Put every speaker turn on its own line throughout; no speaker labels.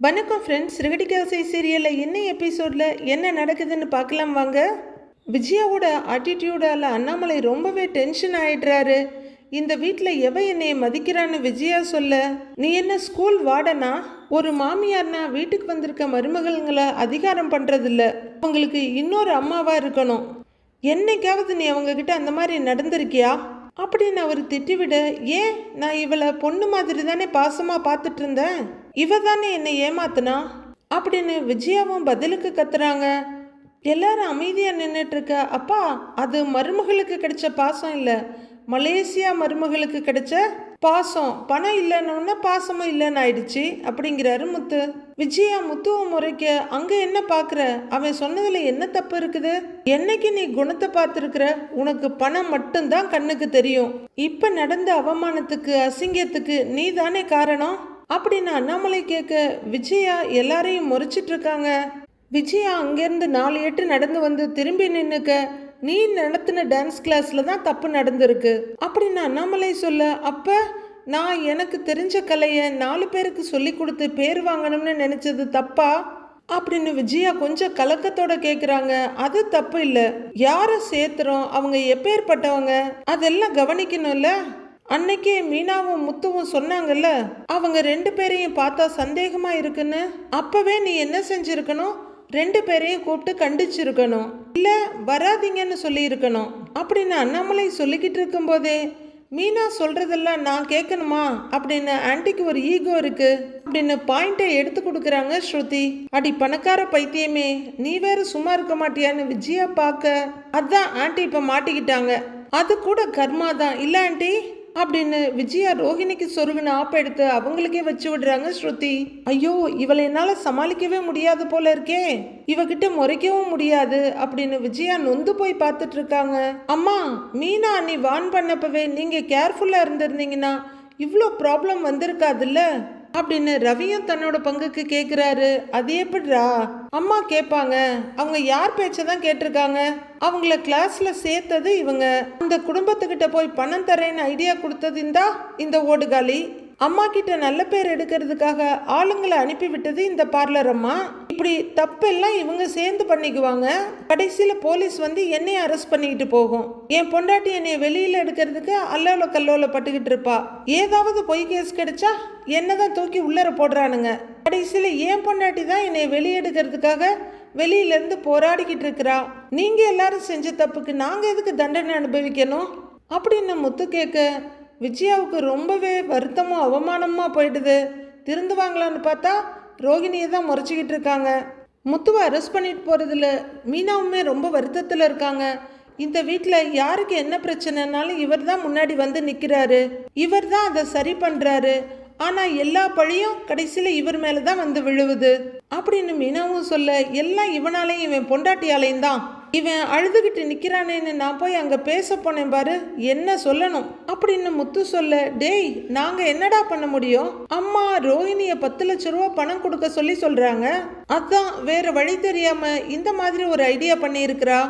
வணக்கம் ஃப்ரெண்ட்ஸ் ரிகடிகாசை சீரியலில் என்ன எபிசோடில் என்ன நடக்குதுன்னு பார்க்கலாம் வாங்க. விஜயாவோட ஆட்டிடியூடால் அண்ணாமலை ரொம்பவே டென்ஷன் ஆயிடுறாரு. இந்த வீட்டில் எவ என்னைய மதிக்கிறான்னு விஜயா சொல்ல நீ என்ன ஸ்கூல் வாடனா ஒரு மாமியார்னா வீட்டுக்கு வந்திருக்க மருமகள்களை அதிகாரம் பண்ணுறதில்ல உங்களுக்கு இன்னொரு அம்மாவாக இருக்கணும். என்னைக்காவது நீ அவங்கக்கிட்ட அந்த மாதிரி நடந்திருக்கியா? அப்படின்னு அவர் திட்டிவிட ஏன் நான் இவளை பொண்ணு மாதிரி தானே பாசமாக பார்த்துட்டு இருந்தேன் இவ தானே என்னை ஏமாத்தினா? அப்படின்னு விஜயாவும் பதிலுக்கு கத்துறாங்க. எல்லாரும் அமைதியாக நின்றுட்டு இருக்க அப்பா அது மருமகளுக்கு கிடைச்ச பாசம் இல்லை. மலேசியா மருமகளுக்கு கிடைச்ச பாசம் பணம் இல்லைன்னு பாசமும் இல்லைன்னு ஆயிடுச்சு அப்படிங்கிறாரு முத்து. விஜயா முத்துவ முறைக்க அங்கே என்ன பார்க்குற அவன் சொன்னதில் என்ன தப்பு இருக்குது? என்னைக்கு நீ குணத்தை பார்த்துருக்குற? உனக்கு பணம் மட்டும்தான் கண்ணுக்கு தெரியும். இப்போ நடந்த அவமானத்துக்கு அசிங்கத்துக்கு நீ தானே காரணம்? அப்படின்னு அண்ணாமலை கேட்க விஜயா எல்லாரையும் முறைச்சிட்டு இருக்காங்க. விஜயா அங்கேருந்து நாலு எட்டு நடந்து வந்து திரும்பி நின்னுக்க நீ நடத்தின டான்ஸ் கிளாஸில் தான் தப்பு நடந்திருக்கு. அப்படின்னு அண்ணாமலை சொல்ல அப்போ நான் எனக்கு தெரிஞ்ச கலையை நாலு பேருக்கு சொல்லி கொடுத்து பேர் வாங்கணும்னு நினைச்சது தப்பா? அப்படின்னு விஜயா கொஞ்சம் கலக்கத்தோட கேக்குறாங்க. அது தப்பு இல்ல. யாரை சேர்த்துறோம் அவங்க எப்பேற்பட்டவங்க அதெல்லாம் கவனிக்கணும்ல. அன்னைக்கே மீனாவும் முத்துவும் சொன்னாங்கல்ல அவங்க ரெண்டு பேரையும் பார்த்தா சந்தேகமா இருக்குன்னு. அப்பவே நீ என்ன செஞ்சிருக்கணும்? ரெண்டு பேரையும் கூப்பிட்டு கண்டிச்சிருக்கணும். இல்லை வராதீங்கன்னு சொல்லியிருக்கணும். அப்படின்னு அண்ணாமலை சொல்லிக்கிட்டு இருக்கும்போதே மீனா சொல்கிறதெல்லாம் நான் கேட்கணுமா? அப்படின்னு ஆன்ட்டிக்கு ஒரு ஈகோ இருக்கு. அப்படின்னு பாயிண்டை எடுத்து கொடுக்குறாங்க ஸ்ருதி. அடி பணக்கார பைத்தியமே நீ வேற சும்மா இருக்க மாட்டியான்னு விஜயா பார்க்க அதான் ஆன்ட்டி இப்போ மாட்டிக்கிட்டாங்க. அது கூட கர்மா தான். இல்லை ஆன்ட்டி அப்படின்னு விஜயா ரோஹிணிக்கு சொருகின ஆப் எடுத்து அவங்களுக்கே வச்சு விடுறாங்க ஸ்ருதி. ஐயோ இவளை என்னால சமாளிக்கவே முடியாது போல இருக்கே. இவகிட்ட முறைக்கவும் முடியாது அப்படின்னு விஜயா நொந்து போய் பார்த்துட்டு இருக்காங்க. அம்மா மீனா அண்ணி வான் பண்ணப்பவே நீங்க கேர்ஃபுல்லா இருந்திருந்தீங்கன்னா இவ்வளோ ப்ராப்ளம் வந்திருக்காதுல்ல? அப்படின்னு ரவியும் தன்னோட பங்குக்கு கேட்குறாரு அது எப்படிரா அம்மா கேட்பாங்க. அவங்க யார் பேச்சை தான் கேட்டிருக்காங்க? அவங்கள கிளாஸ்ல சேர்த்தது இவங்க. அந்த குடும்பத்துக்கிட்ட போய் பணம் தரேன்னு ஐடியா கொடுத்தது இந்தா இந்த ஓடுகாலி. அம்மா கிட்ட நல்ல பேர் எடுக்கிறதுக்காக ஆளுங்களை அனுப்பி விட்டது இந்த பார்லர் அம்மா. இப்படி தப்பெல்லாம் இவங்க சேர்ந்து பண்ணிக்குவாங்க. கடைசியில் போலீஸ் வந்து என்னையை அரெஸ்ட் பண்ணிக்கிட்டு போகும். என் பொண்டாட்டி என்னைய வெளியில் எடுக்கிறதுக்கு அல்லோல கல்லோல பட்டுக்கிட்டு இருப்பா. ஏதாவது பொய் கேஸ் கிடைச்சா என்னதான் தூக்கி உள்ளர போடுறானுங்க. கடைசியில் என் பொண்டாட்டி தான் என்னை வெளியெடுக்கிறதுக்காக வெளியிலேருந்து போராடிக்கிட்டு இருக்கிறா. நீங்கள் எல்லாரும் செஞ்ச தப்புக்கு நாங்கள் எதுக்கு தண்டனை அனுபவிக்கணும்? அப்படின்னு முத்து கேட்க விஜயாவுக்கு ரொம்பவே வருத்தமும் அவமானமாக போயிடுது. திருந்துவாங்களான்னு பார்த்தா ரோகிணியை தான் முறைச்சிக்கிட்டு இருக்காங்க. முத்துவை அரெஸ்ட் பண்ணிட்டு போகிறதுல மீனாவுமே ரொம்ப வருத்தத்தில் இருக்காங்க. இந்த வீட்டில் யாருக்கு என்ன பிரச்சனைனாலும் இவர் தான் முன்னாடி வந்து நிற்கிறாரு இவர் தான் அதை சரி பண்ணுறாரு ஆனால் எல்லா பழியும் கடைசியில் இவர் மேலே தான் வந்து விழுவுது. அப்படின்னு மீனாவும் சொல்ல எல்லாம் இவனாலையும் இவன் பொண்டாட்டியாலையும் தான். இவன் அழுதுகிட்டு நிற்கிறானேன்னு நான் போய் அங்கே பேச போனேன் பாரு என்ன சொல்லணும்? அப்படின்னு முத்து சொல்ல டேய் நாங்கள் என்னடா பண்ண முடியும்? அம்மா ரோஹிணியை பத்து லட்ச ரூபா பணம் கொடுக்க சொல்லி சொல்கிறாங்க அதான் வேற வழி தெரியாம இந்த மாதிரி ஒரு ஐடியா பண்ணியிருக்கிறா.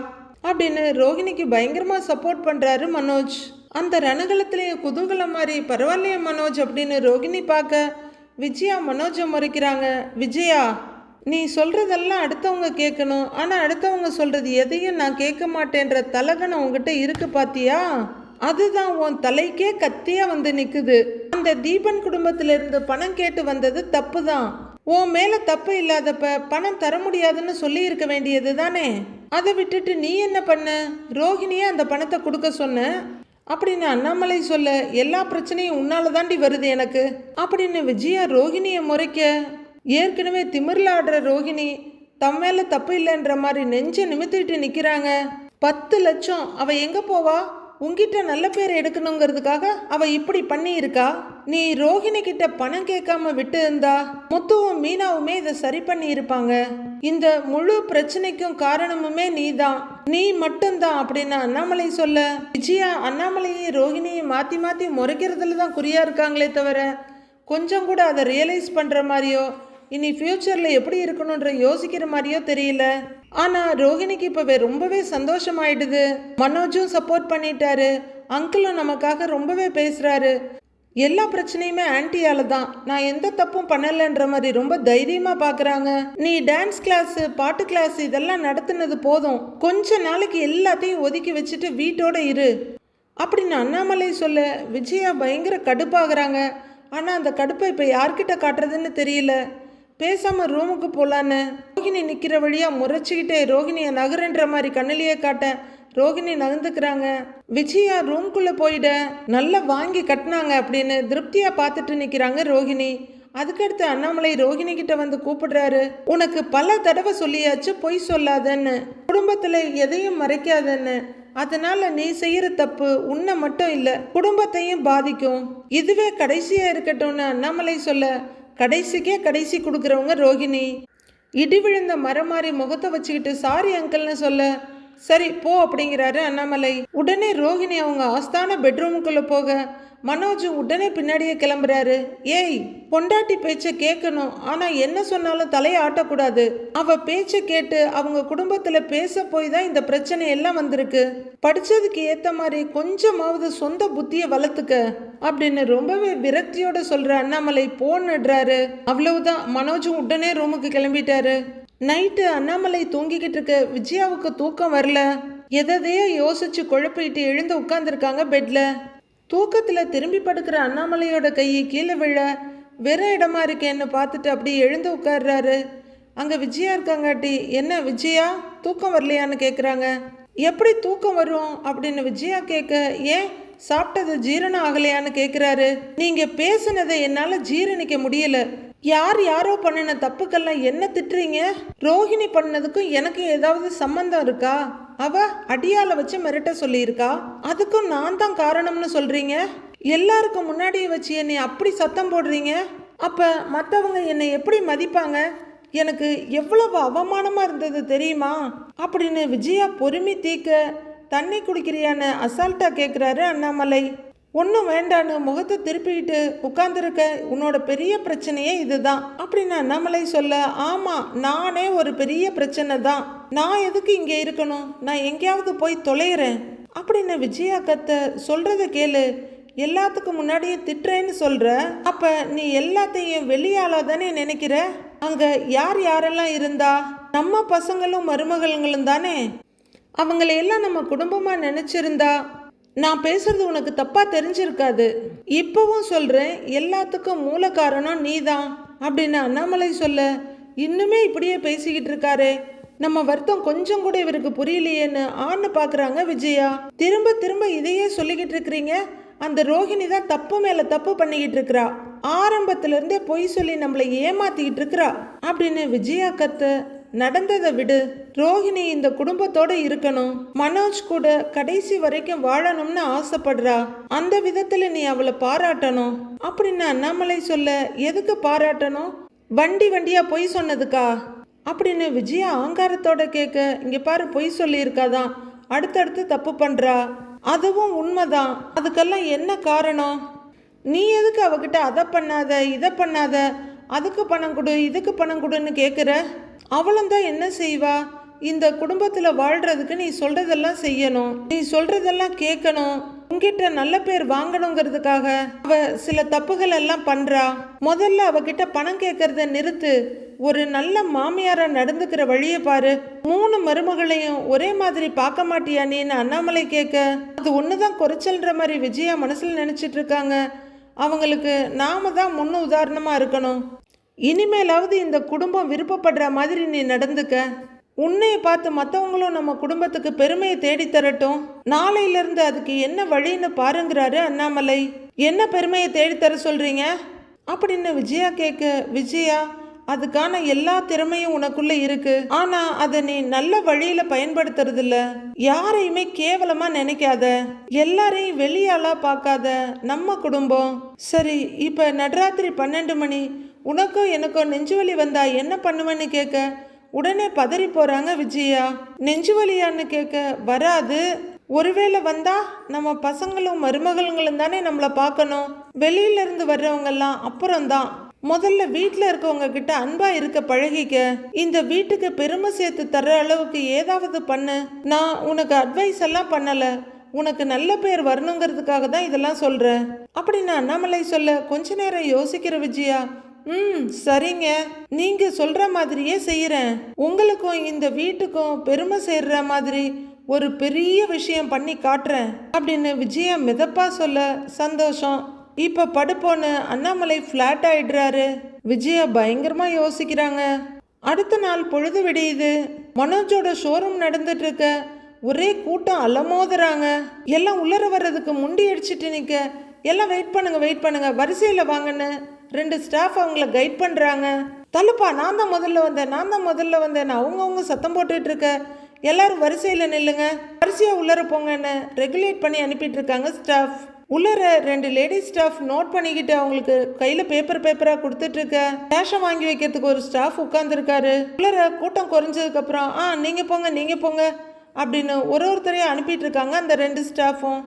அப்படின்னு ரோஹிணிக்கு பயங்கரமாக சப்போர்ட் பண்ணுறாரு மனோஜ். அந்த ரணகலத்திலேயே குதூகலம் மாதிரி பரவாயில்லையே மனோஜ் அப்படின்னு ரோகிணி பார்க்க விஜயா மனோஜை முறைக்கிறாங்க. விஜயா நீ சொல்கிறதெல்லாம் அடுத்தவங்க கேட்கணும். ஆனால் அடுத்தவங்க சொல்கிறது எதையும் நான் கேட்க மாட்டேன்ற தலகணம் உங்ககிட்ட இருக்கு பாத்தியா? அதுதான் உன் தலைக்கே கத்தியாக வந்து நிற்குது அந்த தீபன் குடும்பத்திலிருந்து பணம் கேட்டு வந்தது தப்பு தான் உன் மேலே தப்பு இல்லாதப்ப பணம் தர முடியாதுன்னு சொல்லி இருக்க வேண்டியது தானே? அதை விட்டுட்டு நீ என்ன பண்ண? ரோஹிணியே அந்த பணத்தை கொடுக்க சொன்ன? அப்படின்னு அண்ணாமலை சொல்ல எல்லா பிரச்சனையும் உன்னால தாண்டி வருது எனக்கு. அப்படின்னு விஜயா ரோஹிணியை முறைக்க ஏற்கனவே திமிரில் ஆடுற ரோஹிணி தம் மேலே தப்பு இல்லைன்ற மாதிரி நெஞ்சை நிமித்திட்டு நிற்கிறாங்க பத்து லட்சம். அவள் எங்கே போவா? உங்ககிட்ட நல்ல பேர் எடுக்கணுங்கிறதுக்காக அவள் இப்படி பண்ணியிருக்கா? நீ ரோஹிணி கிட்ட பணம் கேட்காம விட்டு இருந்தா முத்துவும் மீனாவுமே இதை சரி பண்ணி இருப்பாங்க இந்த முழு பிரச்சனைக்கும் காரணமுமே நீ தான் நீ மட்டும்தான் அப்படின்னு அண்ணாமலை சொல்ல. விஜயா அண்ணாமலையும் ரோஹிணியும் மாற்றி மாற்றி முறைக்கிறதுல தான் குறியா இருக்காங்களே தவிர கொஞ்சம் கூட அதை ரியலைஸ் பண்ணுற மாதிரியோ இனி ஃப்யூச்சரில் எப்படி இருக்கணுன்ற யோசிக்கிற மாதிரியோ தெரியல. ஆனால் ரோஹிணிக்கு இப்போ ரொம்பவே சந்தோஷமாயிடுது. மனோஜும் சப்போர்ட் பண்ணிட்டாரு. அங்கிளும் நமக்காக ரொம்பவே பேசுகிறாரு எல்லா பிரச்சனையுமே ஆன்ட்டியால தான். நான் எந்த தப்பும் பண்ணலைன்ற மாதிரி ரொம்ப தைரியமா பாக்குறாங்க. நீ டான்ஸ் கிளாஸ் பாட்டு கிளாஸ் இதெல்லாம் நடத்துனது போதும். கொஞ்ச நாளைக்கு எல்லாத்தையும் ஒதுக்கி வச்சுட்டு வீட்டோட இரு. அப்படின்னு அண்ணாமலை சொல்ல விஜயா பயங்கர கடுப்பாகிறாங்க. ஆனால் அந்த கடுப்பை இப்போ யார்கிட்ட காட்டுறதுன்னு தெரியல. பேசாமல் ரூமுக்கு போகலான்னு ரோகிணி நிற்கிற வழியாக முறைச்சிக்கிட்டே ரோகிணியை நகருன்ற மாதிரி கண்ணிலேயே காட்ட ரோகிணி நகர்ந்துக்கிறாங்க. விஜயா ரூம்குள்ளே போயிட நல்லா வாங்கி கட்டினாங்க அப்படின்னு திருப்தியாக பார்த்துட்டு நிற்கிறாங்க ரோகிணி. அதுக்கடுத்து அண்ணாமலை ரோகிணி கிட்ட வந்து கூப்பிடுறாரு. உனக்கு பல தடவை சொல்லியாச்சு பொய் சொல்லாதன்னு. குடும்பத்தில் எதையும் மறைக்காதன்னு. அதனால நீ செய்யற தப்பு உன்னை மட்டும் இல்லை குடும்பத்தையும் பாதிக்கும். இதுவே கடைசியா இருக்கட்டும்னு அண்ணாமலை சொல்ல கடைசிக்கே கடைசி கொடுக்குறவங்க ரோகிணி. இடி விழுந்த மரம் மாதிரி முகத்தை வச்சுக்கிட்டு சாரி அங்கிள்னு சொல்ல. சரி போ அப்படிங்கிறாரு அண்ணாமலை. உடனே ரோகிணி அவங்க ஆஸ்தான பெட்ரூமுக்குள்ளே போக மனோஜ் உடனே பின்னாடியே கிளம்புறாரு. ஏய் பொண்டாட்டி பேச்சை கேட்கணும். ஆனால் என்ன சொன்னாலும் தலையை ஆட்டக்கூடாது. அவ பேச்சை கேட்டு அவங்க குடும்பத்தில் பேச போய் தான் இந்த பிரச்சனை எல்லாம் வந்திருக்கு. படித்ததுக்கு ஏற்ற மாதிரி கொஞ்சமாவது சொந்த புத்தியை வளர்த்துக்க அப்படின்னு ரொம்பவே விரக்தியோட சொல்கிற அண்ணாமலை போன்னுடுறாரு அவ்வளவுதான். மனோஜும் உடனே ரூமுக்கு கிளம்பிட்டாரு. நைட்டு அண்ணாமலை தூங்கிக்கிட்டு இருக்க விஜயாவுக்கு தூக்கம் வரல. எதையோ யோசிச்சு குழப்பிட்டு எழுந்து உட்காந்துருக்காங்க பெட்ல தூக்கத்தில் திரும்பி படுக்கிற அண்ணாமலையோட கையை கீழே விழ வெறும் இடமா இருக்கேன்னு பார்த்துட்டு அப்படியே எழுந்து உட்கார்றாரு. அங்கே விஜயா இருக்காங்காட்டி என்ன விஜயா தூக்கம் வரலையான்னு கேட்குறாங்க எப்படி தூக்கம் வரும்? அப்படின்னு விஜயா கேட்க ஏன் சாப்பிட்டது ஜீரணம் ஆகலையான்னு கேட்குறாரு நீங்கள் பேசுனதை என்னால் ஜீரணிக்க முடியல. யார் யாரோ பண்ணின தப்புக்கெல்லாம் என்ன திட்டுறீங்க? ரோஹிணி பண்ணதுக்கும் எனக்கு ஏதாவது சம்பந்தம் இருக்கா? அவ அடியால வச்சு மிரட்ட சொல்லியிருக்கா? அதுக்கும் நான் தான் காரணம்னு சொல்றீங்க? எல்லாருக்கும் முன்னாடியே வச்சு என்னை அப்படி சத்தம் போடுறீங்க? அப்ப மற்றவங்க என்னை எப்படி மதிப்பாங்க? எனக்கு எவ்வளவு அவமானமா இருந்தது தெரியுமா? அப்படின்னு விஜயா பொறுமை தீக்க தண்ணி குடிக்கிறியான்னு அசால்ட்டா கேட்குறாரு அண்ணாமலை. ஒன்றும் வேண்டான்னு முகத்தை திருப்பிக்கிட்டு உட்காந்துருக்க உன்னோட பெரிய பிரச்சனையே இதுதான். அப்படின்னு அண்ணாமலை சொல்ல ஆமாம் நானே ஒரு பெரிய பிரச்சனை தான். நான் எதுக்கு இங்கே இருக்கணும்? நான் எங்கேயாவது போய் தொலைகிறேன். அப்படின்னு விஜயா கத்த சொல்கிறத கேளு. எல்லாத்துக்கும் முன்னாடியே திட்டுறேன்னு சொல்கிற அப்போ நீ எல்லாத்தையும் வெளியாளாக தானே நினைக்கிற? அங்கே யார் யாரெல்லாம் இருந்தா? நம்ம பசங்களும் மருமகளுங்களும் தானே? அவங்களையெல்லாம் நம்ம குடும்பமாக நினச்சிருந்தா நான் பேசுறது உனக்கு தப்பா தெரிஞ்சிருக்காது. இப்பவும் சொல்றேன் எல்லாத்துக்கும் மூல காரணம் நீதான். அப்படின்னு அண்ணாமலை சொல்ல இன்னுமே இப்படியே பேசிக்கிட்டு இருக்காரே. நம்ம வருத்தம் கொஞ்சம் கூட இவருக்கு புரியலையேன்னு ஆன்னு பாக்குறாங்க விஜயா. திரும்ப திரும்ப இதையே சொல்லிக்கிட்டு இருக்கிறீங்க? அந்த ரோஹிணி தான் தப்பு மேல தப்பு பண்ணிக்கிட்டு இருக்கிறா. ஆரம்பத்துல இருந்தே பொய் சொல்லி நம்மளை ஏமாத்திக்கிட்டு இருக்கிறா. அப்படின்னு விஜயா கத்த நடந்ததை விடு. ரோஹிணி இந்த குடும்பத்தோட இருக்கணும். மனோஜ் கூட கடைசி வரைக்கும் வாழணும்னு ஆசைப்படுறா. அந்த விதத்துல நீ அவளை பாராட்டணும். அப்படின்னு அண்ணாமலை சொல்ல எதுக்கு பாராட்டணும்? வண்டி வண்டியா பொய் சொன்னதுக்கா? அப்படின்னு விஜயா ஆங்காரத்தோட கேட்க இங்க பாரு பொய் சொல்லியிருக்காதான். அடுத்தடுத்து தப்பு பண்றா. அதுவும் உண்மைதான். அதுக்கெல்லாம் என்ன காரணம்? நீ எதுக்கு அவகிட்ட அதை பண்ணாத இதை பண்ணாத? அதுக்கு பணம் கொடு இதுக்கு பணம் கொடுன்னு கேட்குற அவளும் தான் என்ன செய்வா? இந்த குடும்பத்தில் வாழ்கிறதுக்கு நீ சொல்கிறதெல்லாம் செய்யணும். நீ சொல்கிறதெல்லாம் கேட்கணும் உங்ககிட்ட நல்ல பேர் வாங்கணுங்கிறதுக்காக அவ சில தப்புகள் எல்லாம் பண்ணுறா முதல்ல அவகிட்ட பணம் கேட்கறத நிறுத்து. ஒரு நல்ல மாமியாராக நடந்துக்கிற வழியை பாரு. மூணு மருமகளையும் ஒரே மாதிரி பார்க்க மாட்டியா நீன்னு அண்ணாமலை கேட்க அது ஒன்று தான் குறைச்சல்ன்ற மாதிரி விஜயா மனசில் நினச்சிட்டு இருக்காங்க. அவங்களுக்கு நாம தான் முன்னு உதாரணமாக இருக்கணும். இனிமேலாவது இந்த குடும்பம் விருப்பப்படுற மாதிரி நீ நடந்துக்க. உன்னையை பார்த்து மற்றவங்களும் நம்ம குடும்பத்துக்கு பெருமையை தேடித்தரட்டும் நாளையிலிருந்து அதுக்கு என்ன வழின்னு பாருங்கிறாரு அண்ணாமலை. என்ன பெருமையை தேடித்தர சொல்கிறீங்க அப்படின்னு விஜயா கேட்க விஜயா அதுக்கான எல்லா திறமையும் உனக்குள்ள இருக்கு. ஆனா அதை நீ நல்ல வழியில பயன்படுத்துறது இல்ல யாரையுமே கேவலமா நினைக்காத. எல்லாரையும் வெளியாளா பார்க்காத நம்ம குடும்பம். சரி இப்ப நடராத்திரி பன்னெண்டு மணி. உனக்கும் எனக்கும் நெஞ்சுவலி வந்தா என்ன பண்ணுவேன்னு கேட்க? உடனே பதறி போறாங்க விஜயா. நெஞ்சு வலியான்னு கேட்க வராது. ஒருவேளை வந்தா நம்ம பசங்களும் மருமகளுங்களும் தானே நம்மளை பார்க்கணும். வெளியில இருந்து வர்றவங்கெல்லாம் அப்புறம்தான். முதல்ல வீட்டில் இருக்கவங்க கிட்ட அன்பா இருக்க பழகிக்க. இந்த வீட்டுக்கு பெருமை சேர்த்து தர்ற அளவுக்கு ஏதாவது பண்ணு. நான் உனக்கு அட்வைஸ் எல்லாம் பண்ணல. உனக்கு நல்ல பேர் வரணுங்கிறதுக்காக தான் இதெல்லாம் சொல்கிறேன் அப்படின்னு அண்ணாமலை சொல்ல கொஞ்ச நேரம் யோசிக்கிற விஜயா ம் சரிங்க. நீங்க சொல்ற மாதிரியே செய்யறேன் உங்களுக்கும் இந்த வீட்டுக்கும் பெருமை சேர்ற மாதிரி ஒரு பெரிய விஷயம் பண்ணி காட்டுறேன். அப்படின்னு விஜயா மிதப்பா சொல்ல சந்தோஷம். இப்போ படுப்போன்னு அண்ணாமலை ஃப்ளாட் ஆயிடுறாரு. விஜயா பயங்கரமாக யோசிக்கிறாங்க. அடுத்த நாள் பொழுது விடியுது. மனோஜோட ஷோரூம் நடந்துட்டு இருக்க ஒரே கூட்டம் அலமோதுறாங்க. எல்லாம் உள்ளர வர்றதுக்கு முண்டி அடிச்சிட்டு நிற்க எல்லாம் வெயிட் பண்ணுங்க வெயிட் பண்ணுங்க வரிசையில் வாங்கன்னு ரெண்டு ஸ்டாஃப் அவங்கள கைட் பண்ணுறாங்க தள்ளுப்பா நான் தான் முதல்ல வந்தேன் நான் தான் முதல்ல வந்தேன் நான் அவங்கவுங்க சத்தம் போட்டுட்டு இருக்க. எல்லாரும் வரிசையில் நில்லுங்க. வரிசையாக உள்ளர போங்கன்னு ரெகுலேட் பண்ணி அனுப்பிட்டு இருக்காங்க ஸ்டாஃப் உள்ளர ரெண்டு லேடிஸ் ஸ்டாஃப் நோட் பண்ணிக்கிட்டு அவங்களுக்கு கையில பேப்பர் பேப்பரா கொடுத்துட்டு இருக்க கேஷை வாங்கி வைக்கிறதுக்கு ஒரு ஸ்டாஃப் உட்காந்துருக்காரு உள்ளர கூட்டம் குறைஞ்சதுக்கு அப்புறம் ஆ நீங்க போங்க நீங்க போங்க அப்படின்னு ஒரு ஒருத்தரையும் அனுப்பிட்டு இருக்காங்க அந்த ரெண்டு ஸ்டாஃபும்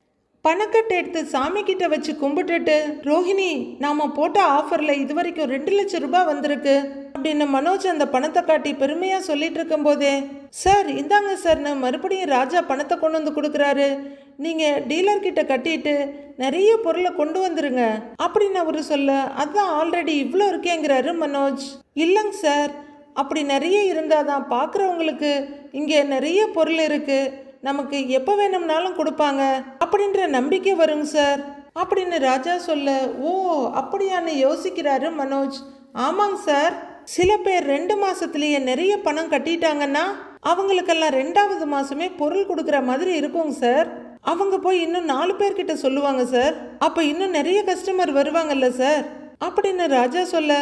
பணக்கட்டை எடுத்து சாமி கிட்ட வச்சு கும்பிட்டுட்டு ரோஹிணி நாம போட்ட ஆஃபர்ல இது வரைக்கும் ரெண்டு லட்சம் ரூபாய் வந்திருக்கு அப்படின்னு மனோஜ் அந்த பணத்தை காட்டி பெருமையா சொல்லிட்டு இருக்கும் போதே சார் இந்தாங்க சார்னு மறுபடியும் ராஜா பணத்தை கொண்டு வந்து கொடுக்குறாரு. நீங்கள் டீலர்கிட்ட கட்டிட்டு நிறைய பொருளை கொண்டு வந்துருங்க. அப்படின்னு அவரு சொல்ல அதுதான் ஆல்ரெடி இவ்வளோ இருக்கேங்கிறாரு மனோஜ். இல்லைங்க சார் அப்படி நிறைய இருந்தால் தான் பார்க்குறவங்களுக்கு இங்கே நிறைய பொருள் இருக்குது நமக்கு எப்போ வேணும்னாலும் கொடுப்பாங்க. அப்படின்ற நம்பிக்கை வருங்க சார். அப்படின்னு ராஜா சொல்ல ஓ அப்படியான்னு யோசிக்கிறாரு மனோஜ். ஆமாங்க சார் சில பேர் ரெண்டு மாசத்துலயே நிறைய பணம் கட்டிட்டாங்கன்னா அவங்களுக்கெல்லாம் ரெண்டாவது மாசமே பொருள் கொடுக்குற மாதிரி இருக்குங்க சார். அவங்க போய் இன்னும் நாலு பேர்கிட்ட சொல்லுவாங்க சார். அப்போ இன்னும் நிறைய கஸ்டமர் வருவாங்கல்ல சார். அப்படின்னு ராஜா சொல்ல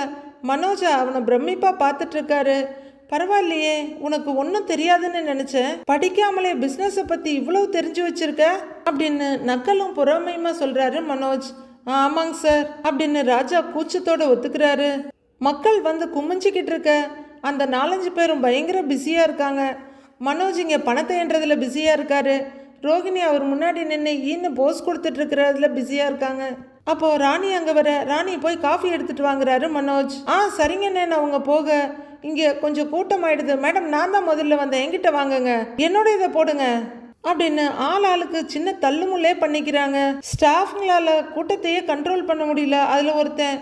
மனோஜா அவனை பிரமிப்பா பார்த்துட்டு இருக்காரு பரவாயில்லையே உனக்கு ஒன்றும் தெரியாதுன்னு நினச்சேன். படிக்காமலே பிஸ்னஸை பற்றி இவ்வளவு தெரிஞ்சு வச்சிருக்க? அப்படின்னு நக்கலும் பொறாமையுமா சொல்கிறாரு மனோஜ். ஆமாங்க சார் அப்படின்னு ராஜா கூச்சத்தோடு ஒத்துக்கிறாரு. மக்கள் வந்து குமிஞ்சிக்கிட்டு இருக்க அந்த நாலஞ்சு பேரும் பயங்கர பிஸியாக இருக்காங்க. மனோஜ் இங்கே பணத்தை என்றதில் பிஸியாக இருக்காரு. ரோகிணி அவர் முன்னாடி நின்று ஈன்னு போஸ் கொடுத்துட்ருக்கிறதுல பிஸியாக இருக்காங்க. அப்போ ராணி அங்கே வர ராணி போய் காஃபி எடுத்துகிட்டு வாங்குறாரு மனோஜ். ஆ சரிங்கண்ணே நான் அவங்க போக. இங்கே கொஞ்சம் கூட்டம் ஆயிடுது. மேடம் நான் தான் முதல்ல வந்தேன். என்கிட்ட வாங்குங்க. என்னோட இதை போடுங்க. அப்படின்னு ஆள் ஆளுக்கு சின்ன தள்ளுமுள்ளே பண்ணிக்கிறாங்க. ஸ்டாஃப்ங்களால் கூட்டத்தையே கண்ட்ரோல் பண்ண முடியல. அதில் ஒருத்தன்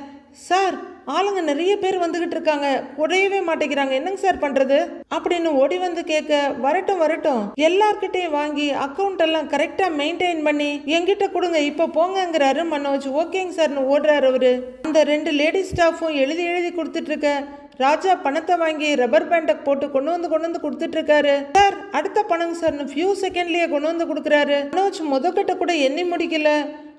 சார் ஆளுங்க நிறைய பேர் வந்துகிட்டு இருக்காங்க. குறையவே மாட்டேங்கிறாங்க. என்னங்க சார் பண்றது? அப்படின்னு ஓடி வந்து கேட்க வரட்டும் வரட்டும். எல்லார்கிட்டையும் வாங்கி அக்கௌண்ட் எல்லாம் கரெக்டா மெயின்டைன் பண்ணி எங்கிட்ட கொடுங்க. இப்ப போங்கங்கிறாரு மனோஜ். ஓகேங்க சார்னு ஓடுறாரு அவரு. அந்த ரெண்டு லேடி ஸ்டாஃபும் எழுதி எழுதி கொடுத்துட்டு இருக்க ராஜா பணத்தை வாங்கி ரப்பர் பேண்டை போட்டு கொண்டு வந்து கொண்டு வந்து கொடுத்துட்டு இருக்காரு. சார் அடுத்த பணங்க சார்னு ஃபியூ செகண்ட்லயே கொண்டு வந்து கொடுக்குறாரு. மனோஜ் முதக்கிட்ட கூட எண்ணி முடிக்கல.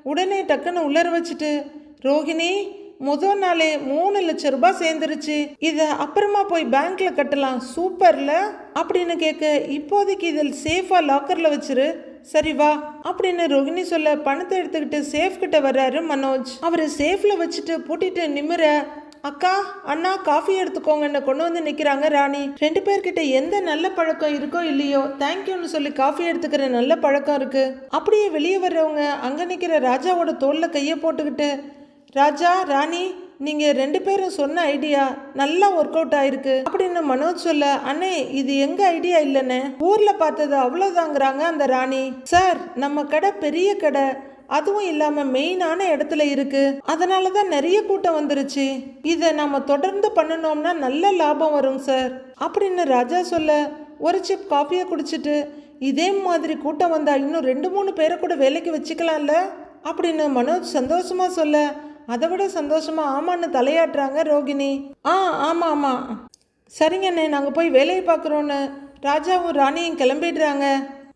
உடனே டக்குன்னு உள்ளர வச்சுட்டு ரோகிணி முதல் நாளே மூணு லட்சம் ரூபாய் சேர்ந்துருச்சு. இதை அப்புறமா போய் பேங்க்ல கட்டலாம். சூப்பர்ல? அப்படின்னு கேட்க இப்போதைக்கு இதில் சேஃபா லாக்கர்ல வச்சிரு. சரி வா அப்படின்னு ரோகிணி சொல்ல பணத்தை எடுத்துக்கிட்டு சேஃப் கிட்ட வர்றாரு மனோஜ். அவர் சேஃப்ல வச்சுட்டு பூட்டிட்டு நிமிர அக்கா அண்ணா காஃபி எடுத்துக்கோங்கன்னு கொண்டு வந்து நிற்கிறாங்க ராணி. ரெண்டு பேர்கிட்ட எந்த நல்ல பழக்கம் இருக்கோ இல்லையோ தேங்க்யூன்னு சொல்லி காஃபி எடுத்துக்கிற நல்ல பழக்கம் இருக்கு. அப்படியே வெளியே வர்றவங்க அங்கே நிற்கிற ராஜாவோட தோல்ல கையை போட்டுக்கிட்டு ராஜா ராணி நீங்கள் ரெண்டு பேரும் சொன்ன ஐடியா நல்லா ஒர்க் அவுட் ஆயிருக்கு. அப்படின்னு மனோஜ் சொல்ல அண்ணே இது எங்க ஐடியா இல்லைன்னு ஊர்ல பார்த்தது அவ்வளோதாங்கிறாங்க அந்த ராணி. சார் நம்ம கடை பெரிய கடை. அதுவும் இல்லாம மெயினான இடத்துல இருக்கு. அதனால தான் நிறைய கூட்டம் வந்துருச்சு. இதை நம்ம தொடர்ந்து பண்ணணும்னா நல்ல லாபம் வரும் சார். அப்படின்னு ராஜா சொல்ல ஒரு சிப் காஃபியை குடிச்சிட்டு இதே மாதிரி கூட்டம் வந்தா இன்னும் ரெண்டு மூணு பேரை கூட வேலைக்கு வச்சுக்கலாம்ல? அப்படின்னு மனோஜ் சந்தோஷமா சொல்ல அதை விட சந்தோஷமா ஆமான்னு தலையாட்டுறாங்க ரோகிணி. ஆ ஆமாம் ஆமாம் சரிங்கண்ணே நாங்கள் போய் வேலையை பார்க்குறோன்னு. ராஜாவும் ராணியும் கிளம்பிடுறாங்க.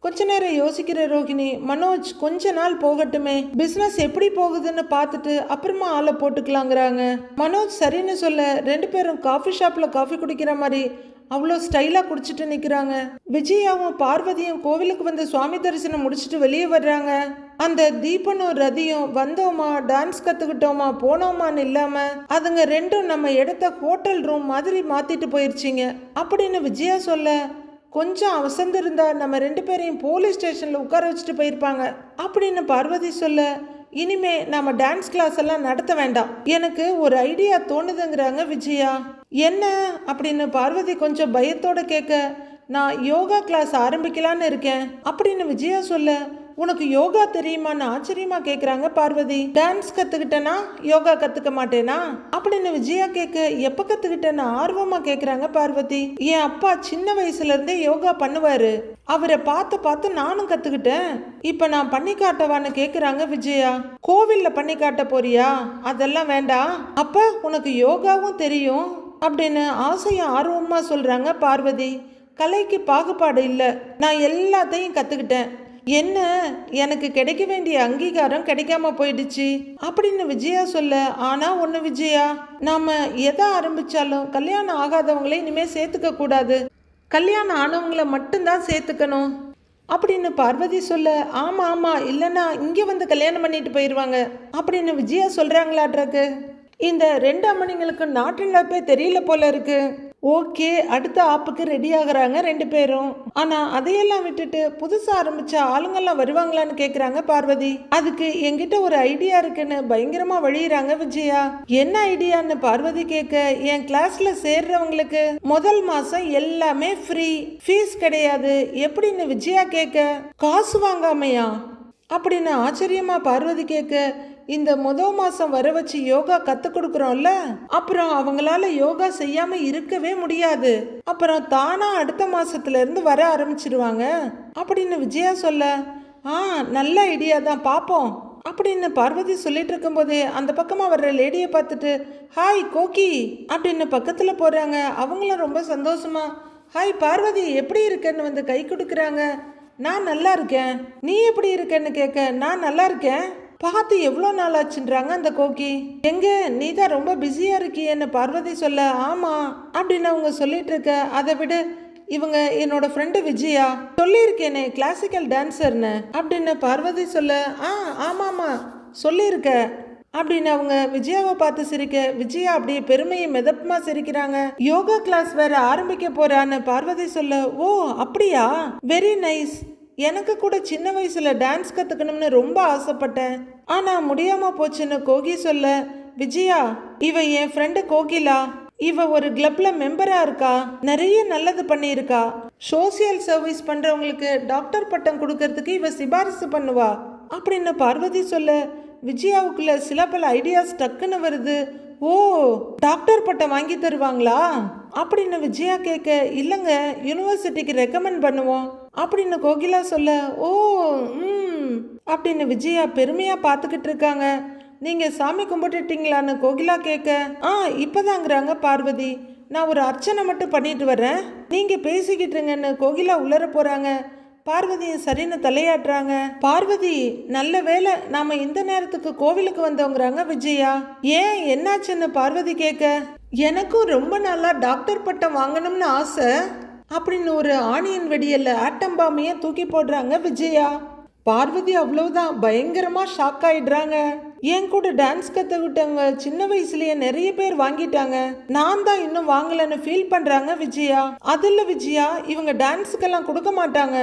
கொஞ்ச நேரம் யோசிக்கிற ரோகிணி மனோஜ் கொஞ்ச நாள் போகட்டுமே. பிஸ்னஸ் எப்படி போகுதுன்னு பார்த்துட்டு அப்புறமா ஆளை போட்டுக்கலாங்கிறாங்க. மனோஜ் சரின்னு சொல்ல. ரெண்டு பேரும் காஃபி ஷாப்பில் காஃபி குடிக்கிற மாதிரி அவ்வளோ ஸ்டைலாக குடிச்சிட்டு நிற்கிறாங்க விஜயாவும் பார்வதியும் கோவிலுக்கு வந்து சுவாமி தரிசனம் முடிச்சுட்டு வெளியே வர்றாங்க. அந்த தீபனும் ரதியும் வந்தோமா டான்ஸ் கற்றுக்கிட்டோமா போனோமான்னு இல்லாமல் அதுங்க ரெண்டும் நம்ம இடத்த ஹோட்டல் ரூம் மாதிரி மாற்றிட்டு போயிடுச்சிங்க அப்படின்னு விஜயா சொல்ல கொஞ்சம் அவசந்திருந்தா நம்ம ரெண்டு பேரையும் போலீஸ் ஸ்டேஷனில் உட்கார வச்சுட்டு போயிருப்பாங்க. அப்படின்னு பார்வதி சொல்ல இனிமே நாம டான்ஸ் கிளாஸ் எல்லாம் நடத்த வேண்டாம். எனக்கு ஒரு ஐடியா தோணுதுங்கிறாங்க விஜயா. என்ன? அப்படின்னு பார்வதி கொஞ்சம் பயத்தோட கேட்க நான் யோகா கிளாஸ் ஆரம்பிக்கலான்னு இருக்கேன். அப்படின்னு விஜயா சொல்ல உனக்கு யோகா தெரியுமான்னு ஆச்சரியமா கேக்குறாங்க பார்வதி. டான்ஸ் கத்துக்கிட்டேனா? யோகா கத்துக்க மாட்டேனா? அப்படின்னு விஜயா கேட்க எப்ப கத்துக்கிட்டேன்னு ஆர்வமா கேக்குறாங்க பார்வதி. என் அப்பா சின்ன வயசுல இருந்தே யோகா பண்ணுவாரு. அவரை பார்த்து பார்த்து நானும் கத்துக்கிட்டேன். இப்ப நான் பண்ணி காட்டவான்னு கேக்குறாங்க விஜயா. கோவில்ல பண்ணி காட்ட போறியா? அதெல்லாம் வேண்டாம். அப்ப உனக்கு யோகாவும் தெரியும் அப்படின்னு ஆசையும் ஆர்வமா சொல்றாங்க பார்வதி. கலைக்கு பாகுபாடு இல்லை. நான் எல்லாத்தையும் கத்துக்கிட்டேன். என்ன? எனக்கு கிடைக்க வேண்டிய அங்கீகாரம் கிடைக்காம போயிடுச்சு. அப்படின்னு விஜயா சொல்ல ஆனா ஒன்று விஜயா நாம எதை ஆரம்பிச்சாலும் கல்யாணம் ஆகாதவங்களே இனிமே சேர்த்துக்க கூடாது. கல்யாணம் ஆனவங்கள மட்டும்தான் சேர்த்துக்கணும். அப்படின்னு பார்வதி சொல்ல ஆமா ஆமா இல்லைன்னா இங்கே வந்து கல்யாணம் பண்ணிட்டு போயிடுவாங்க அப்படின்னு விஜயா சொல்றாங்களாட்ருக்கு இந்த ரெண்டு அம்மனிங்களுக்கு நாட்டு தெரியல போல இருக்குது ஓகே அடுத்த ஆப்புக்கு ரெடி ஆகுறாங்க ரெண்டு பேரும். ஆனா அதையெல்லாம் விட்டுட்டு புதுசா ஆரம்பிச்ச ஆளுங்கெல்லாம் வருவாங்களான்னு கேக்குறாங்க பார்வதி. அதுக்கு என்கிட்ட ஒரு ஐடியா இருக்குன்னு பயங்கரமா வழியிறாங்க விஜயா. என்ன ஐடியான்னு பார்வதி கேட்க என் கிளாஸ்ல சேர்றவங்களுக்கு முதல் மாசம் எல்லாமே ஃப்ரீ ஃபீஸ் கிடையாது. எப்படின்னு விஜயா கேட்க காசு வாங்காமையா? அப்படின்னு ஆச்சரியமா பார்வதி கேட்க இந்த முத மாசம் வர வச்சு யோகா கத்து கொடுக்குறோம்ல? அப்புறம் அவங்களால யோகா செய்யாம இருக்கவே முடியாது. அப்புறம் தானா அடுத்த மாசத்துல இருந்து வர ஆரம்பிச்சிடுவாங்க அப்படின்னு விஜயா சொல்ல ஆ நல்ல ஐடியா தான் பார்ப்போம் அப்படின்னு பார்வதி சொல்லிட்டு இருக்கும்போதே அந்த பக்கமா வர்ற லேடியை பார்த்துட்டு ஹாய் கோகி. அப்படின்னு பக்கத்துல போறாங்க. அவங்களும் ரொம்ப சந்தோஷமா ஹாய் பார்வதி எப்படி இருக்கேன்னு வந்து கை கொடுக்குறாங்க. நான் நல்லா இருக்கேன். நீ எப்படி இருக்கேன்னு கேட்க நான் நல்லா இருக்கேன். பார்த்து எவ்வளோ நாள் ஆச்சுன்றாங்க அந்த கோக்கி எங்க நீ தான் ரொம்ப பிஸியாக இருக்கியன்னு பார்வதி சொல்ல ஆமாம் அப்படின்னு அவங்க சொல்லிட்டு இருக்க அதை விட இவங்க என்னோட ஃப்ரெண்டு விஜயா சொல்லியிருக்கேனே கிளாசிக்கல் டான்ஸர்னு அப்படின்னு பார்வதி சொல்ல ஆ ஆமாம்மா சொல்லியிருக்க அப்படின்னு அவங்க விஜயாவை பார்த்து சிரிக்க விஜயா அப்படியே பெருமையை மிதப்பமா சிரிக்கிறாங்க. யோகா கிளாஸ் வேற ஆரம்பிக்க போறான்னு பார்வதி சொல்ல ஓ அப்படியா? வெரி நைஸ் எனக்கு கூட சின்ன வயசில் டான்ஸ் கற்றுக்கணும்னு ரொம்ப ஆசைப்பட்டேன். ஆனால் முடியாமல் போச்சுன்னு கோகி சொல்ல விஜயா இவ என் ஃப்ரெண்டு கோகிலா. இவ ஒரு கிளப்ல மெம்பரா இருக்கா? நிறைய நல்லது பண்ணியிருக்கா. சோசியல் சர்வீஸ் பண்றவங்களுக்கு டாக்டர் பட்டம் கொடுக்கறதுக்கு இவ சிபாரிசு பண்ணுவா. அப்படின்னு பார்வதி சொல்ல விஜயாவுக்குள்ள சில பல ஐடியாஸ் டக்குன்னு வருது. ஓ டாக்டர் பட்டம் வாங்கி தருவாங்களா? அப்படின்னு விஜயா கேட்க இல்லைங்க யூனிவர்சிட்டிக்கு ரெக்கமெண்ட் பண்ணுவோம். அப்படின்னு கோகிலா சொல்ல ஓ ம் அப்படின்னு விஜயா பெருமையா பார்த்துக்கிட்டு இருக்காங்க. நீங்க சாமி கும்பிட்டுட்டீங்களான்னு கோகிலா கேட்க ஆ இப்பதாங்கிறாங்க பார்வதி. நான் ஒரு அர்ச்சனை மட்டும் பண்ணிட்டு வரேன் நீங்க பேசிக்கிட்டுருங்கன்னு கோகிலா உள்ளர போறாங்க. பார்வதியும் சரின்னு தலையாட்டுறாங்க. பார்வதி நல்ல வேலை நாம இந்த நேரத்துக்கு கோவிலுக்கு வந்தவங்கிறாங்க விஜயா. ஏன் என்னாச்சுன்னு பார்வதி கேட்க எனக்கும் ரொம்ப நாளா டாக்டர் பட்டம் வாங்கணும்னு ஆசை. அப்படின்னு ஒரு ஆனியன் வெடியில் ஆட்டம் பாமையை தூக்கி போடுறாங்க விஜயா. பார்வதி அவ்வளவுதான் பயங்கரமாக ஷாக் ஆயிடுறாங்க. என் கூட டான்ஸ் கற்றுக்கிட்டவங்க சின்ன வயசுலயே நிறைய பேர் வாங்கிட்டாங்க. நான் தான் இன்னும் வாங்கலன்னு ஃபீல் பண்ணுறாங்க விஜயா. அதில் விஜயா இவங்க டான்ஸுக்கெல்லாம் கொடுக்க மாட்டாங்க.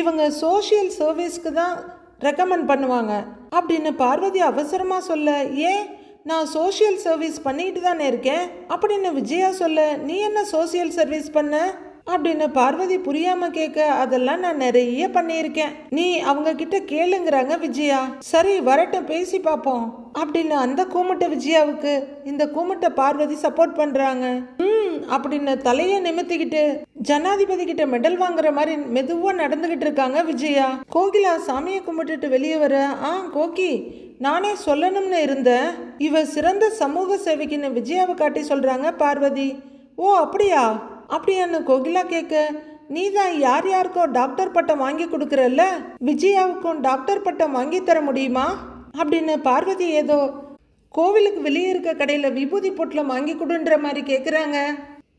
இவங்க சோஷியல் சர்வீஸ்க்கு தான் ரெக்கமெண்ட் பண்ணுவாங்க. அப்படின்னு பார்வதி அவசரமாக சொல்ல ஏன்? நான் சோஷியல் சர்வீஸ் பண்ணிட்டு தானே இருக்கேன். அப்படின்னு விஜயா சொல்ல நீ என்ன சோஷியல் சர்வீஸ் பண்ண? அப்படின்னு பார்வதி புரியாம கேட்க அதெல்லாம் நான் நிறைய பண்ணியிருக்கேன். நீ அவங்க கிட்ட கேளுங்கிறாங்க விஜயா. சரி வரட்டும் பேசி பார்ப்போம் அப்படின்னு அந்த கூமட்ட விஜயாவுக்கு இந்த கூமுட்டை பார்வதி சப்போர்ட் பண்றாங்க. ம் அப்படின்னு தலையை நிமித்திக்கிட்டு ஜனாதிபதி கிட்ட மெடல் வாங்குற மாதிரி மெதுவா நடந்துகிட்டு இருக்காங்க விஜயா. கோகிலா சாமியை கும்பிட்டுட்டு வெளியே வர ஆ கோகி நானே சொல்லணும்னு இருந்தேன். இவ சிறந்த சமூக சேவைக்குன்னு விஜயாவை காட்டி சொல்றாங்க பார்வதி. ஓ அப்படியா? அப்படியான்னு கோகிலா கேட்க நீ தான் யார் யாருக்கோ டாக்டர் பட்டம் வாங்கி கொடுக்குறல்ல? விஜயாவுக்கும் டாக்டர் பட்டம் வாங்கி தர முடியுமா? அப்படின்னு பார்வதி ஏதோ கோவிலுக்கு வெளியே இருக்க கடையில் விபூதி பொட்டலம் வாங்கி கொடுன்ற மாதிரி கேட்குறாங்க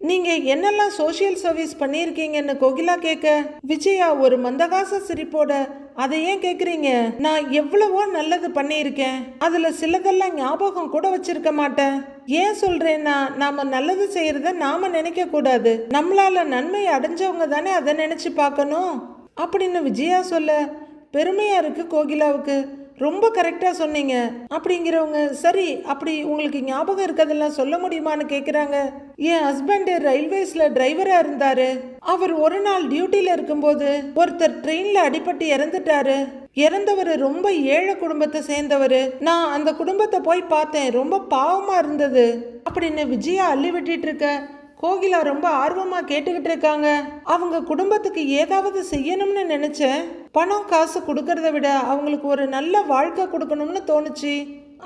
நீங்கள் என்னெல்லாம் சோஷியல் சர்வீஸ் பண்ணியிருக்கீங்கன்னு கோகிலா கேட்க விஜயா ஒரு மந்தகாச சிரிப்போட அதை ஏன் கேட்குறீங்க நான் எவ்வளவோ நல்லது பண்ணியிருக்கேன். அதில் சிலதெல்லாம் ஞாபகம் கூட வச்சிருக்க மாட்டேன். ஏன் சொல்றேன்னா நாம நல்லது செய்யறத நாம நினைக்க கூடாது. நம்மளால நன்மை அடைஞ்சவங்க தானே அதை நினைச்சு பார்க்கணும். அப்படின்னு விஜயா சொல்ல பெருமையா இருக்கு கோகிலாவுக்கு. ரொம்ப கரெக்டாக சொன்னீங்க. அப்படிங்கிறவங்க சரி அப்படி உங்களுக்கு ஞாபகம் இருக்கதெல்லாம் சொல்ல முடியுமான்னு கேட்குறாங்க என் ஹஸ்பண்டு ரயில்வேஸில் டிரைவராக இருந்தார். அவர் ஒரு நாள் டியூட்டியில் இருக்கும்போது ஒருத்தர் ட்ரெயினில் அடிபட்டு இறந்துட்டாரு. இறந்தவர் ரொம்ப ஏழை குடும்பத்தை சேர்ந்தவர். நான் அந்த குடும்பத்தை போய் பார்த்தேன். ரொம்ப பாவமாக இருந்தது. அப்படின்னு விஜயா அள்ளி விட்டுட்டு இருக்க கோகிலா ரொம்ப ஆர்வமா கேட்டுக்கிட்டு இருக்காங்க. அவங்க குடும்பத்துக்கு ஏதாவது செய்யணும்னு நினைச்சேன் பணம் காசு கொடுக்கறத விட அவங்களுக்கு ஒரு நல்ல வாழ்க்கை கொடுக்கணும்னு தோணுச்சு.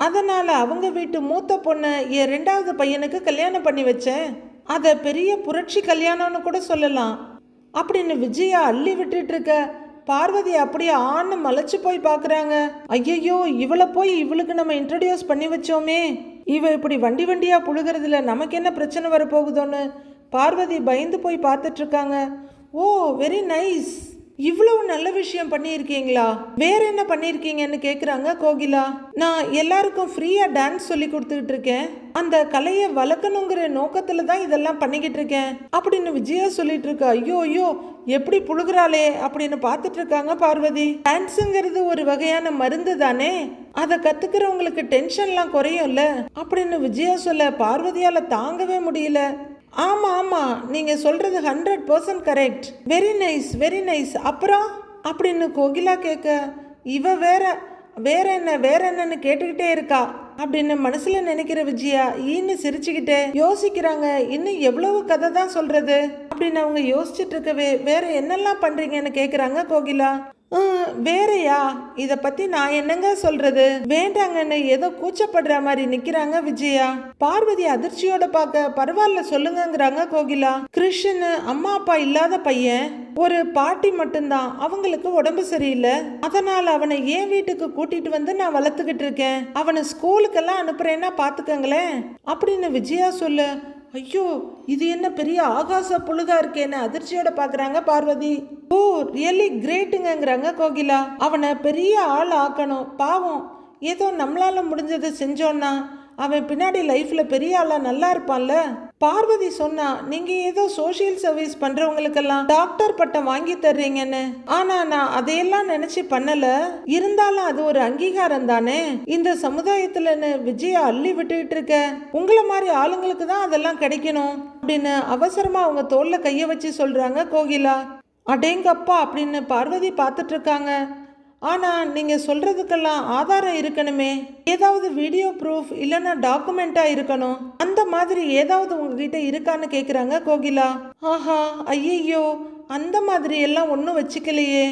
அதனால அவங்க வீட்டு மூத்த பொண்ணை என் ரெண்டாவது பையனுக்கு கல்யாணம் பண்ணி வச்சேன். அதை பெரிய புரட்சி கல்யாணம்னு கூட சொல்லலாம். அப்படின்னு விஜயா அள்ளி விட்டுட்டு இருக்க பார்வதி அப்படியே ஆன்னு மலைச்சு போய் பார்க்குறாங்க ஐயையோ இவளை போய் இவளுக்கு நம்ம இன்ட்ரடியூஸ் பண்ணி வச்சோமே. இவ இப்படி வண்டி வண்டியாக புழுகிறதுல நமக்கு என்ன பிரச்சனை வரப்போகுதோன்னு பார்வதி பயந்து போய் பார்த்துட்ருக்காங்க ஓ வெரி நைஸ் இவ்வளவு நல்ல விஷயம் பண்ணியிருக்கீங்களா? வேற என்ன பண்ணியிருக்கீங்கன்னு கேட்குறாங்க கோகிலா. நான் எல்லாருக்கும் ஃப்ரீயாக டான்ஸ் சொல்லி கொடுத்துக்கிட்டு இருக்கேன் அந்த கலையை வளர்க்கணுங்கிற நோக்கத்தில் தான் இதெல்லாம் பண்ணிக்கிட்டு இருக்கேன் அப்படின்னு விஜயா சொல்லிட்டு இருக்கா ஐயோ ஐயோ எப்படி புழுகிறாளே அப்படின்னு பார்த்துட்டு இருக்காங்க பார்வதி. டான்ஸுங்கிறது ஒரு வகையான மருந்து தானே? அதை கத்துக்கிறவங்களுக்கு டென்ஷன்லாம் குறையும்ல? அப்படின்னு விஜயா சொல்ல பார்வதியால தாங்கவே முடியல. ஆமாம் ஆமாம் நீங்கள் சொல்கிறது hundred percent correct very nice very nice அப்புறம் அப்படின்னு கோகிலா கேட்க இவ வேற வேற என்ன வேற என்னன்னு கேட்டுக்கிட்டே இருக்கா? அப்படின்னு மனசுல நினைக்கிற விஜயா ஈன்னு சிரிச்சுக்கிட்டே யோசிக்கிறாங்க. இன்னும் எவ்வளவு கதை தான் சொல்றது? அப்படின்னு அவங்க யோசிச்சுட்டு இருக்கவே வேற என்னெல்லாம் பண்றீங்கன்னு கேக்குறாங்க கோகிலா. வேறயா? இத பத்தி நான் என்னங்க சொல்றது? வேண்டாங்கன்னு ஏதோ கூச்சப்படுற மாதிரி நிக்கிறாங்க விஜயா. பார்வதி அதிர்ச்சியோட பார்க்க பரவாயில்ல சொல்லுங்கங்கிறாங்க கோகிலா. கிருஷ்ணன் அம்மா அப்பா இல்லாத பையன். ஒரு பாட்டி மட்டும்தான். அவங்களுக்கு உடம்பு சரியில்லை. அதனால அவனை ஏன் வீட்டுக்கு கூட்டிட்டு வந்து நான் வளர்த்துக்கிட்டு இருக்கேன்? அவனை ஸ்கூலுக்கெல்லாம் அனுப்புறேன்னா பாத்துக்கங்களேன். அப்படின்னு விஜயா சொல்லு ஐயோ இது என்ன பெரிய ஆகாச புழுகா இருக்கேன்னு அதிர்ச்சியோட பாக்குறாங்க பார்வதி. ஓ ரியலி கிரேட்டுங்கிறாங்க கோகிலா. அவனை பெரிய ஆள் ஆக்கணும் பாவம். ஏதோ நம்மளால முடிஞ்சதை செஞ்சோன்னா அவன் பின்னாடி லைஃப்ல பெரிய ஆளா நல்லா இருப்பான்ல. பார்வதி சொன்னா நீங்க ஏதோ சோஷியல் சர்வீஸ் பண்றவங்களுக்கெல்லாம் டாக்டர் பட்டம் வாங்கி தர்றீங்கன்னு. ஆனா நான் அதையெல்லாம் நினைச்சு பண்ணல. இருந்தாலும் அது ஒரு அங்கீகாரம் தானே? இந்த சமுதாயத்துலன்னு விஜயா அள்ளி விட்டுக்கிட்டு இருக்க உங்களை மாதிரி ஆளுங்களுக்கு தான் அதெல்லாம் கிடைக்கணும். அப்படின்னு அவசரமா அவங்க தோல்ல கைய வச்சு சொல்றாங்க கோகிலா. அடேங்கப்பா! அப்படின்னு பார்வதி பார்த்துட்டு இருக்காங்க. ஆனால் நீங்கள் சொல்கிறதுக்கெல்லாம் ஆதாரம் இருக்கணுமே. ஏதாவது வீடியோ ப்ரூஃப் இல்லைன்னா டாக்குமெண்ட்டாக இருக்கணும். அந்த மாதிரி ஏதாவது உங்ககிட்ட இருக்கான்னு கேட்குறாங்க கோகிலா. ஆஹா ஐயையோ அந்த மாதிரி எல்லாம் ஒன்றும் வச்சுக்கலையே.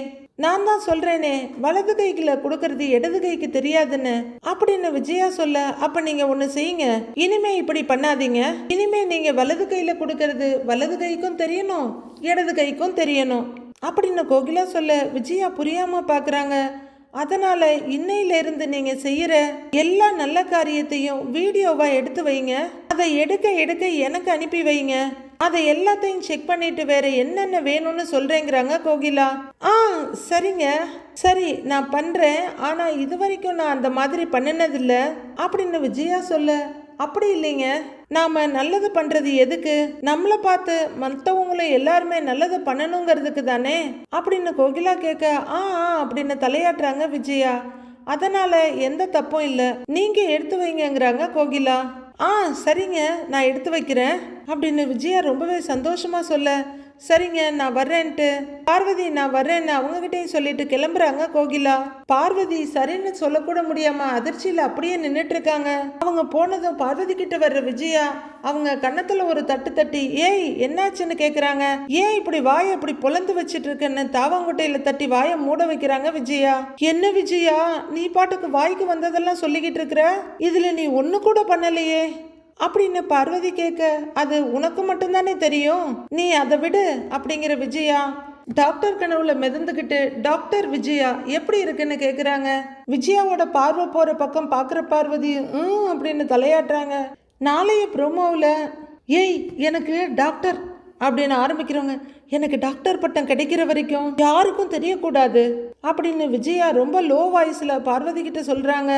நான் தான் சொல்கிறேனே வலது கைக்குல கொடுக்கறது இடது கைக்கு தெரியாதுன்னு. அப்படின்னு விஜயா சொல்ல அப்போ நீங்கள் ஒன்று செய்யுங்க. இனிமே இப்படி பண்ணாதீங்க. இனிமே நீங்கள் வலது கையில் கொடுக்கறது வலது கைக்கும் தெரியணும் இடது கைக்கும் தெரியணும். அப்படின்னு கோகிலா சொல்ல விஜயா புரியாம பாக்குறாங்க. அதனால இன்னையில இருந்து நீங்க செய்யற எல்லா நல்ல காரியத்தையும் வீடியோவா எடுத்து வைங்க. அதை எடுக்க எடுக்க எனக்கு அனுப்பி வைங்க. அதை எல்லாத்தையும் செக் பண்ணிட்டு வேற என்னென்ன வேணும்னு சொல்றேங்கிறாங்க கோகிலா. ஆ சரிங்க. சரி நான் பண்றேன். ஆனா இது வரைக்கும் நான் அந்த மாதிரி பண்ணினதில்ல. அப்படின்னு விஜயா சொல்ல அப்படி இல்லைங்க. நாம நல்லது பண்றது எதுக்கு? நம்மளை பார்த்து மற்றவங்களும் எல்லாருமே நல்லது பண்ணணுங்கிறதுக்கு தானே? அப்படின்னு கோகிலா கேட்க ஆ ஆ அப்படின்னு தலையாட்டுறாங்க விஜயா. அதனால எந்த தப்பும் இல்லை. நீங்க எடுத்து வைங்கங்கிறாங்க கோகிலா. ஆ சரிங்க நான் எடுத்து வைக்கிறேன் அப்படின்னு விஜயா ரொம்பவே சந்தோஷமா சொல்ல சரிங்க நான் வர்றேன்ட்டு. பார்வதி நான் வர்றேன்னு அவங்ககிட்டயும் சொல்லிட்டு கிளம்புறாங்க கோகிலா. பார்வதி சரின்னு சொல்லக்கூட முடியாம அதிர்ச்சியில் அப்படியே நின்றுட்டு இருக்காங்க அவங்க போனதும் பார்வதி கிட்ட வர்ற விஜயா அவங்க கன்னத்துல ஒரு தட்டு தட்டி ஏய் என்னாச்சுன்னு கேக்குறாங்க. ஏன் இப்படி வாயை இப்படி பொலந்து வச்சிட்டு இருக்குன்னு தாவாங்குட்டையில தட்டி வாயை மூட வைக்கிறாங்க விஜயா? என்ன விஜயா? நீ பாட்டுக்கு வாய்க்கு வந்ததெல்லாம் சொல்லிக்கிட்டு இருக்கிற இதுல நீ ஒன்று கூட பண்ணலையே. அப்படின்னு பார்வதி கேட்க அது உனக்கு மட்டும்தானே தெரியும்? நீ அதை விடு அப்படிங்கிற விஜயா டாக்டர் கனவுல மிதந்துக்கிட்டு டாக்டர் விஜயா எப்படி இருக்குன்னு கேக்குறாங்க. விஜயாவோட பார்வை போற பக்கம் பாக்குற பார்வதி ம் அப்படின்னு தலையாட்டுறாங்க. நாளைய ப்ரோமோவில் ஏய் எனக்கு டாக்டர் அப்படின்னு ஆரம்பிக்கிறவங்க எனக்கு டாக்டர் பட்டம் கிடைக்கிற வரைக்கும் யாருக்கும் தெரியக்கூடாது அப்படின்னு விஜயா ரொம்ப லோ வாய்ஸில் பார்வதி கிட்ட சொல்கிறாங்க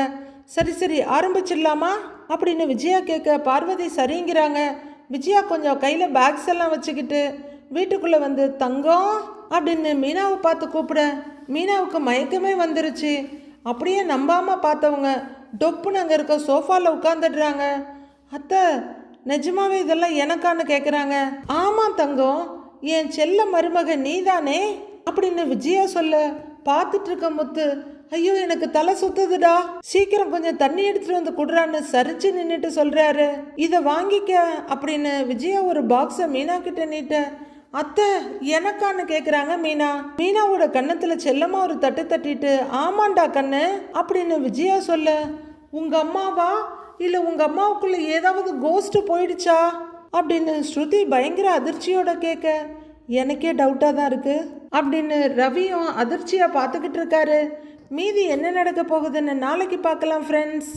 சரி சரி ஆரம்பிச்சிடலாமா? அப்படின்னு விஜயா கேட்க பார்வதி சரிங்கிறாங்க. விஜயா கொஞ்சம் கையில் பேக்ஸ் எல்லாம் வச்சுக்கிட்டு வீட்டுக்குள்ளே வந்து தங்கம் அப்படின்னு மீனாவை பார்த்து கூப்பிட மீனாவுக்கு மயக்கமே வந்துருச்சு. அப்படியே நம்பாமல் பார்த்தவங்க டொப்புன்னு அங்கே இருக்க சோஃபாவில் உட்காந்துடுறாங்க அத்தை நிஜமாவே இதெல்லாம் எனக்கான்னு கேட்குறாங்க ஆமாம் தங்கம் என் செல்ல மருமக நீதானே? அப்படின்னு விஜயா சொல்ல பார்த்துட்டு இருக்க முத்து ஐயோ எனக்கு தலை சுத்துதுடா. சீக்கிரம் கொஞ்சம் தண்ணி எடுத்துட்டு வந்து குடுறான்னு சரிச்சு நின்றுட்டு சொல்றாரு. இதை வாங்கிக்க அப்படின்னு விஜயா ஒரு பாக்ஸை மீனா கிட்ட நீட்ட அத்தை எனக்கான்னு கேக்குறாங்க மீனா. மீனாவோட கன்னத்தில் செல்லமா ஒரு தட்டு தட்டிட்டு ஆமாண்டா கண்ணு அப்படின்னு விஜயா சொல்ல. உங்க அம்மாவா? இல்ல உங்க அம்மாவுக்குள்ள ஏதாவது கோஸ்ட் போயிடுச்சா? அப்படின்னு ஸ்ருதி பயங்கர அதிர்ச்சியோட கேட்க எனக்கே டவுட்டாக தான் இருக்கு அப்படின்னு ரவியும் அதிர்ச்சியாக பார்த்துக்கிட்டு இருக்காரு. மீதி என்ன நடக்க போகுதுன்னு நாளைக்கு பார்க்கலாம் ஃப்ரெண்ட்ஸ்